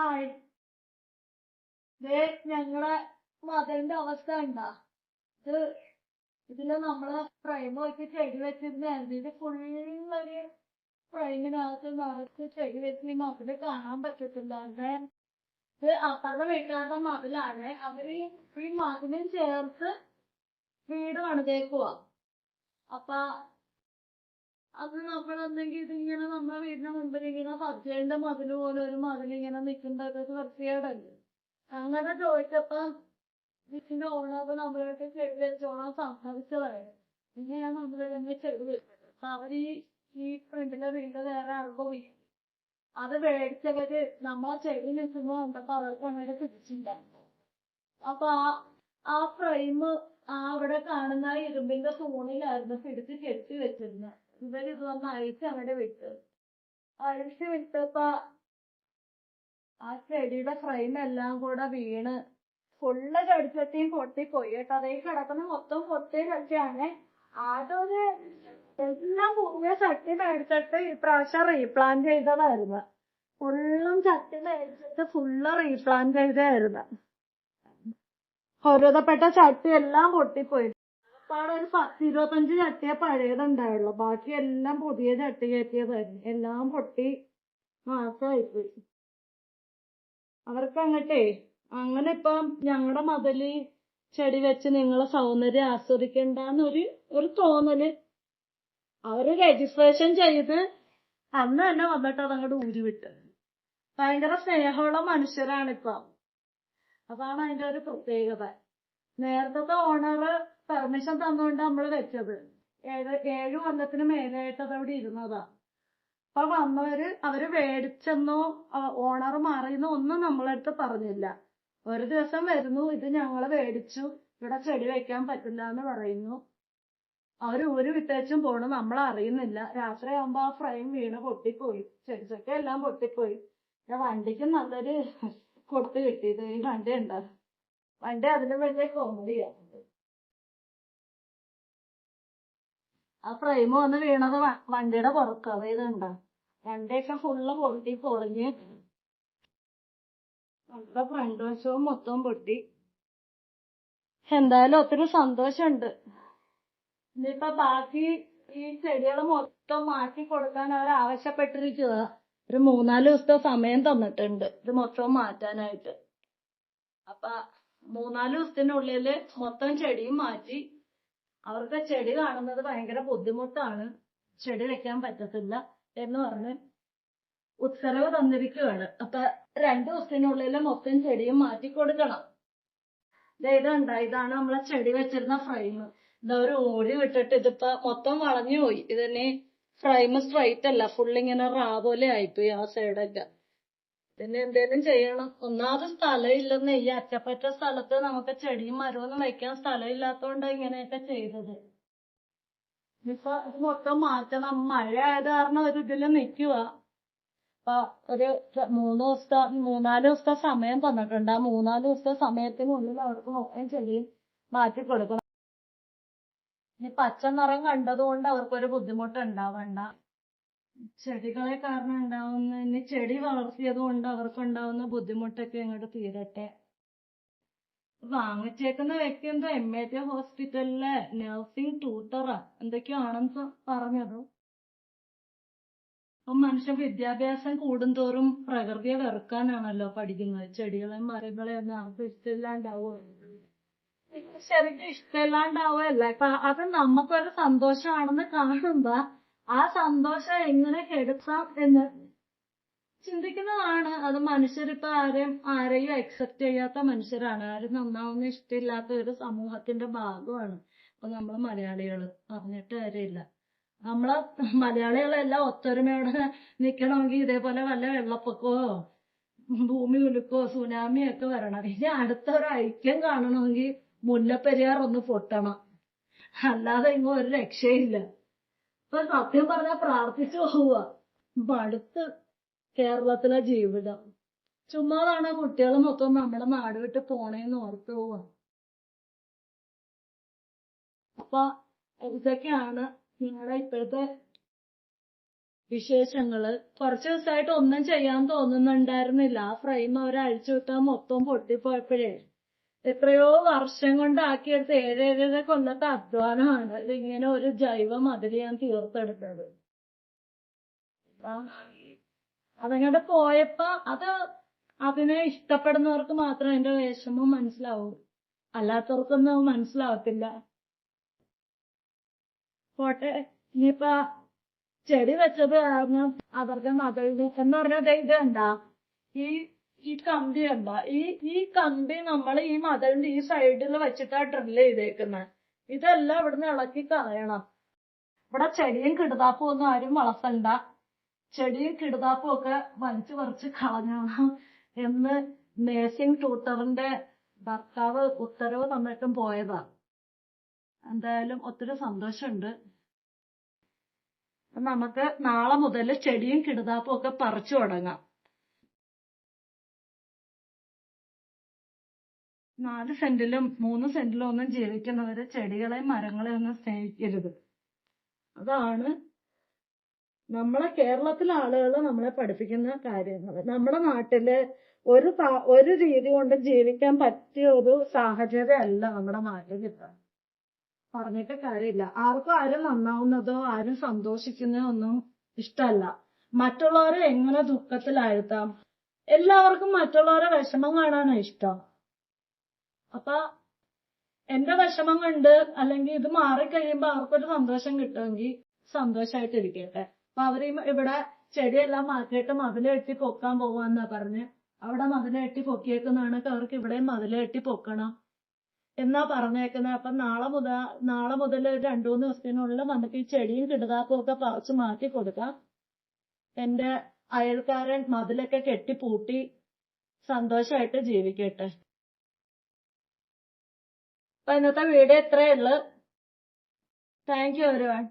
Hi ദേ ഞങ്ങളെ മതിലിന്റെ അവസ്ഥ ഉണ്ടാ ഇത് ഇതിൽ നമ്മൾ ഫ്രെയിം വെച്ച് ചെടി വെച്ചിരുന്നായിരുന്നു ഇത് ഫുള്ളൊരു ഫ്രെയിമിനകത്ത് നിറച്ച് ചെടി വെച്ച് ഈ മതിൽ കാണാൻ പറ്റത്തില്ല. അവിടെ ഇത് അപ്പുറത്തെ വീട്ടുകാരുടെ മതിലാണ് അവർ ഈ മതിലും ചേർത്ത് വീട് പണിതേക്കുവാ. അപ്പൊ അത് നമ്മളെന്തെങ്കിൽ ഇതിങ്ങനെ നമ്മുടെ ഇങ്ങനെ സബ്ജയുടെ മതിൽ പോലെ ഒരു മതിൽ ഇങ്ങനെ നിൽക്കുന്നതൊക്കെ വൃത്തികേടല്ലേ അങ്ങനെ ചോദിച്ചപ്പോ ഇതിന്റെ ഓണർ നമ്മളായിട്ട് ചെടി വെച്ചോളാൻ സമ്മതിച്ചതായിരുന്നു ഇങ്ങനെയാണ് നമ്മൾ തന്നെ ചെടി വെച്ചത് അവർ ഈ ഫ്രണ്ടിലെ വീടിന്റെ വേറെ ആൾക്കോ അത് മേടിച്ചവര് നമ്മളെ ചെടി നിൽക്കുമ്പോ കണ്ടപ്പോ അവർക്ക് അങ്ങനെ പിടിച്ചിട്ടുണ്ടായിരുന്നു. അപ്പൊ ആ ആ ഫ്രെയിം അവിടെ കാണുന്ന ഇരുമ്പിന്റെ തൂണിലായിരുന്നു പിടിച്ച് കെട്ടി വെച്ചിരുന്നത് ഇവരിത് വന്ന് അഴിച്ച് അവിടെ വിട്ടു. അഴിച്ച് വിട്ടപ്പോ ആ ചെടിയുടെ ഫ്രെയിം എല്ലാം കൂടെ വീണ്. ഫുള്ള് ചെടിച്ചട്ടിയും പൊട്ടിപ്പോയി കേട്ടോ. അതേ കിടക്കുന്ന മൊത്തം പൊട്ടിയ ചട്ടിയാണ് ഒരു എല്ലാം പൂവിയ ചട്ടി മേടിച്ചിട്ട് ഇപ്രാവശ്യം റീപ്ലാന്റ് ചെയ്തതായിരുന്നു. ഫുള്ളും ചട്ടി മേടിച്ചിട്ട് ഫുള്ള് റീപ്ലാന്റ് ചെയ്തായിരുന്നു ഒരുതപ്പെട്ട ചട്ടി എല്ലാം പൊട്ടിപ്പോയി. അപ്പാടെ ഒരു പത്ത് ഇരുപത്തഞ്ച് ചട്ടിയെ പഴയതുണ്ടായുള്ളു. ബാക്കി എല്ലാം പുതിയ ചട്ടി കയറ്റിയതായിരുന്നു എല്ലാം പൊട്ടി നാശമായിപ്പോയി. അവർക്ക് അങ്ങട്ടെ അങ്ങനെ ഇപ്പം ഞങ്ങളുടെ മതിൽ ചെടി വെച്ച് നിങ്ങളെ സൗന്ദര്യം ആസ്വദിക്കണ്ടെന്നൊരു ഒരു തോന്നൽ. അവർ രജിസ്ട്രേഷൻ ചെയ്ത് അന്ന് തന്നെ വന്നിട്ട് അതങ്ങോട്ട് ഊരി ഭയങ്കര സ്നേഹമുള്ള മനുഷ്യരാണിപ്പം. അതാണ് അതിന്റെ ഒരു പ്രത്യേകത. നേരത്തെ ഓണർ പെർമിഷൻ തന്നുകൊണ്ട് നമ്മൾ വെച്ചത്. ഏഴ് ഏഴ് കൊല്ലത്തിന് മേലായിട്ട് അതവിടെ ഇരുന്നതാ. അപ്പൊ വന്നവര് അവർ മേടിച്ചെന്നോ ഓണർ മാറിയെന്നോ ഒന്നും നമ്മളടുത്ത് പറഞ്ഞില്ല. ഒരു ദിവസം വരുന്നു ഇത് ഞങ്ങൾ മേടിച്ചു ഇവിടെ ചെടി വെക്കാൻ പറ്റില്ല എന്ന് പറയുന്നു. അവർ ഒരു വിട്ടേച്ചും പോണു നമ്മൾ അറിയുന്നില്ല. രാത്രി ആകുമ്പോ ആ ഫ്രെയിം വീണ് പൊട്ടിപ്പോയി. ചെടിച്ചൊക്കെ എല്ലാം പൊട്ടിപ്പോയി വണ്ടിക്ക് നല്ലൊരു കൊടുത്തു കിട്ടിയത്. ഈ വണ്ടി വണ്ടി അതിന് വലിയ കോമഡിയാ ആ ഫ്രെയിം വന്ന് വീണത് വണ്ടിയുടെ പുറത്ത്. അത് കണ്ടോ വണ്ടിയൊക്കെ ഫുള്ള് പൊട്ടി പൊളിഞ്ഞ്. നമ്മുടെ ഫ്രണ്ട് വശവും മൊത്തം പൊട്ടി. എന്തായാലും ഒത്തിരി സന്തോഷമുണ്ട്. ഇനിയിപ്പൊ ബാക്കി ഈ ചെടികൾ മൊത്തം മാറ്റി കൊടുക്കാൻ അവർ ആവശ്യപ്പെട്ടിരിക്കുക ഒരു മൂന്നാൽ ദിവസത്തെ സമയം തന്നിട്ടുണ്ട്. ഇത് മൊത്തം മാറ്റാനായിട്ട്. അപ്പൊ മൂന്നാൽ ദിവസത്തിനുള്ളിൽ മൊത്തം ചെടിയും മാറ്റി. അവർക്ക് ചെടി കാണുന്നത് ഭയങ്കര ബുദ്ധിമുട്ടാണ്. ചെടി വെക്കാൻ പറ്റത്തില്ല എന്ന് പറഞ്ഞ് ഉത്തരവ് തന്നിരിക്കുകയാണ് അപ്പൊ രണ്ടു ദിവസത്തിനുള്ളിൽ മൊത്തം ചെടിയും മാറ്റി കൊടുക്കണം. ഇതുണ്ട? ഇതാണ് നമ്മളെ ചെടി വെച്ചിരുന്ന ഫ്രെയിം ഇതാ ഒരു ഓടി വിട്ടിട്ട് ഇതിപ്പോ മൊത്തം വളഞ്ഞു പോയി ഇതിന് ഫ്രെയിം സ്ട്രൈറ്റ് അല്ല. ഫുൾ ഇങ്ങനെ റാ പോലെ ആയിപ്പോയി ആ സൈഡൊക്കെ പിന്നെ എന്തേലും ചെയ്യണം. ഒന്നാമത് സ്ഥലം ഇല്ലെന്ന് ഈ അറ്റപ്പറ്റ സ്ഥലത്ത് നമുക്ക് ചെടിയും മരമൊന്നും വെക്കാൻ സ്ഥലം ഇല്ലാത്തോണ്ടാ ഇങ്ങനെയൊക്കെ ചെയ്തത്. ഇപ്പൊ ഇത് മൊത്തം മാറ്റണം. മഴ ആയത് കാരണം ഒരു ഇതിൽ നിൽക്കുക അപ്പൊ ഒരു മൂന്ന് ദിവസത്തെ മൂന്നാൽ ദിവസത്തെ സമയം തന്നിട്ടുണ്ട്. ആ മൂന്നാൽ ദിവസത്തെ സമയത്തിനുള്ളിൽ അവർക്ക് മൊത്തം ചെടിയും മാറ്റി കൊടുക്കണം. ഇനി പച്ച നിറം കണ്ടതുകൊണ്ട് അവർക്കൊരു ബുദ്ധിമുട്ട് ഉണ്ടാവണ്ട ചെടികളെ കാരണം ഉണ്ടാവുന്ന ഇനി ചെടി വളർത്തിയത് കൊണ്ട് അവർക്കുണ്ടാവുന്ന ബുദ്ധിമുട്ടൊക്കെ ഇങ്ങോട്ട് തീരട്ടെ. വാങ്ങിച്ചേക്കുന്ന വ്യക്തി എന്തോ എം എ ടി ഹോസ്പിറ്റലിലെ നഴ്സിംഗ് ട്യൂട്ടറാ എന്തൊക്കെയോ ആണെന്ന് പറഞ്ഞത്. അപ്പൊ മനുഷ്യ വിദ്യാഭ്യാസം കൂടുന്തോറും പ്രകൃതിയെ വെറുക്കാനാണല്ലോ പഠിക്കുന്നത്. ചെടികളെയും മരങ്ങളെയും ഒന്നും അവർക്ക് ഇഷ്ടമില്ലാണ്ടാവുമോ ശരിക്കും ഇഷ്ടമില്ലാണ്ടാവുമല്ല ഇപ്പൊ അത് നമുക്കൊരു സന്തോഷമാണെന്ന് കാണുമ്പോ ആ സന്തോഷം എങ്ങനെ കെടുത്താം എന്ന് ചിന്തിക്കുന്നതാണ് അത് മനുഷ്യരിപ്പോ ആരെയും ആരെയും അക്സെപ്റ്റ് ചെയ്യാത്ത മനുഷ്യരാണ്. ആരും നന്നാവുന്ന ഇഷ്ടമില്ലാത്ത ഒരു സമൂഹത്തിന്റെ ഭാഗമാണ്. ഇപ്പൊ നമ്മൾ മലയാളികൾ. പറഞ്ഞിട്ട് കാര്യമില്ല. നമ്മളെ മലയാളികളെല്ലാം ഒത്തൊരുമയോടെ നിൽക്കണമെങ്കിൽ ഇതേപോലെ വല്ല വെള്ളപ്പൊക്കമോ ഭൂമി ഉലുക്കോ സുനാമിയോ ഒക്കെ വരണം. ഇനി അടുത്തൊരു ഐക്യം കാണണമെങ്കിൽ മുല്ലപ്പെരിയാർ ഒന്ന് പൊട്ടണം. അല്ലാതെ ഇങ്ങ് ഒരു രക്ഷയില്ല. ഇപ്പൊ സത്യം പറഞ്ഞാൽ പ്രാർത്ഥിച്ചു പോവുക മടുത്ത് കേരളത്തിലെ ജീവിതം. ചുമ്മാതാണ് കുട്ടികൾ മൊത്തം നമ്മുടെ നാട് വിട്ട് പോണേന്ന് ഓർത്തു പോവുക അപ്പൊ ഇതൊക്കെയാണ് നിങ്ങളുടെ ഇപ്പോഴത്തെ വിശേഷങ്ങൾ? കുറച്ച് ദിവസമായിട്ട് ഒന്നും ചെയ്യാൻ തോന്നുന്നുണ്ടായിരുന്നില്ല. ആ ഫ്രെയിം അവർ അഴിച്ചു വിട്ടാൽ മൊത്തം പൊട്ടിപ്പോയപ്പോഴേ. എത്രയോ വർഷം കൊണ്ടാക്കിയെടുത്ത് ഏഴേഴര കൊല്ലത്തെ അധ്വാനമാണ്. ഇതിങ്ങനെ ഒരു ജൈവ മതിൽ ഞാൻ തീർത്തെടുത്തത്. അതങ്ങോട്ട് പോയപ്പോ അത് അതിനെ ഇഷ്ടപ്പെടുന്നവർക്ക് മാത്രം അതിന്റെ വിഷമം മനസ്സിലാവൂ. അല്ലാത്തവർക്കൊന്നും മനസ്സിലാവത്തില്ല. പോട്ടെ ഇനിയിപ്പോ ചെടി വെച്ചത് കാരണം അവരുടെ മകളുടെ എന്ന് പറഞ്ഞത് ഇത് എന്താ ഈ ഈ കമ്പി കണ്ട ഈ ഈ കമ്പി നമ്മൾ ഈ മതിലിന്റെ ഈ സൈഡിൽ വെച്ചിട്ടാ ഡ്രിൽ ചെയ്തേക്കുന്നത് ഇതെല്ലാം ഇവിടുന്ന് ഇളക്കി കളയണം. ഇവിടെ ചെടിയും കിടുതാപ്പും ഒന്നും ആരും വളർത്തണ്ട. ചെടിയും കിടുതാപ്പും ഒക്കെ വലിച്ചു പറിച്ച് കളഞ്ഞോണം എന്ന് നേഴ്സിംഗ് ട്യൂട്ടറിന്റെ ഭർത്താവ് ഉത്തരവ് തന്നിട്ടും പോയതാ. എന്തായാലും ഒത്തിരി സന്തോഷമുണ്ട്. നമുക്ക് നാളെ മുതൽ ചെടിയും കിടുതാപ്പും ഒക്കെ പറിച്ചു തുടങ്ങാം. നാല് സെന്റിലും മൂന്ന് സെന്റിലും ഒന്നും ജീവിക്കുന്നവര് ചെടികളെയും മരങ്ങളെയും ഒന്നും സ്നേഹിക്കരുത്. അതാണ് നമ്മളെ കേരളത്തിലെ ആളുകൾ നമ്മളെ പഠിപ്പിക്കുന്ന കാര്യങ്ങൾ നമ്മുടെ നാട്ടിൽ ഒരു ഒരു രീതി കൊണ്ട് ജീവിക്കാൻ പറ്റിയ ഒരു സാഹചര്യം അല്ല നമ്മുടെ നാട്ടിൽ കിട്ടാൻ പറഞ്ഞിട്ട് കാര്യമില്ല. ആർക്കും ആരും നന്നാവുന്നതോ ആരും സന്തോഷിക്കുന്നതോ ഒന്നും ഇഷ്ടമല്ല. മറ്റുള്ളവരെ എങ്ങനെ ദുഃഖത്തിലാഴ്ത്താം? എല്ലാവർക്കും മറ്റുള്ളവരെ വിഷമം കാണാനാണ് ഇഷ്ടം. അപ്പൊ എന്റെ വിഷമം കണ്ട് അല്ലെങ്കിൽ ഇത് മാറിക്കഴിയുമ്പോ അവർക്കൊരു സന്തോഷം കിട്ടുമെങ്കിൽ സന്തോഷമായിട്ടിരിക്കട്ടെ അപ്പൊ അവർ ഇവിടെ ചെടിയെല്ലാം മാറ്റിയിട്ട് മതിൽ കെട്ടി പൊക്കാൻ പോവാന്നാ പറഞ്ഞ് അവിടെ മതിൽ കെട്ടി പൊക്കിയേക്കുന്നതാണ് അവർക്ക് ഇവിടെയും മതിൽ കെട്ടി പൊക്കണം എന്നാ പറഞ്ഞേക്കുന്നത് അപ്പൊ നാളെ മുതൽ നാളെ മുതൽ രണ്ടു മൂന്ന് ദിവസത്തിനുള്ളിൽ നമുക്ക് ഈ ചെടിയും കിടുതാപ്പും ഒക്കെ പറിച്ച് മാറ്റി കൊടുക്കാം. എന്റെ അയൽക്കാരൻ മതിലൊക്കെ കെട്ടി പൂട്ടി സന്തോഷമായിട്ട് ജീവിക്കട്ടെ. അപ്പൊ ഇന്നത്തെ വീഡിയോ ഇത്രയേ ഉള്ളു താങ്ക് യു ഒരുവൺ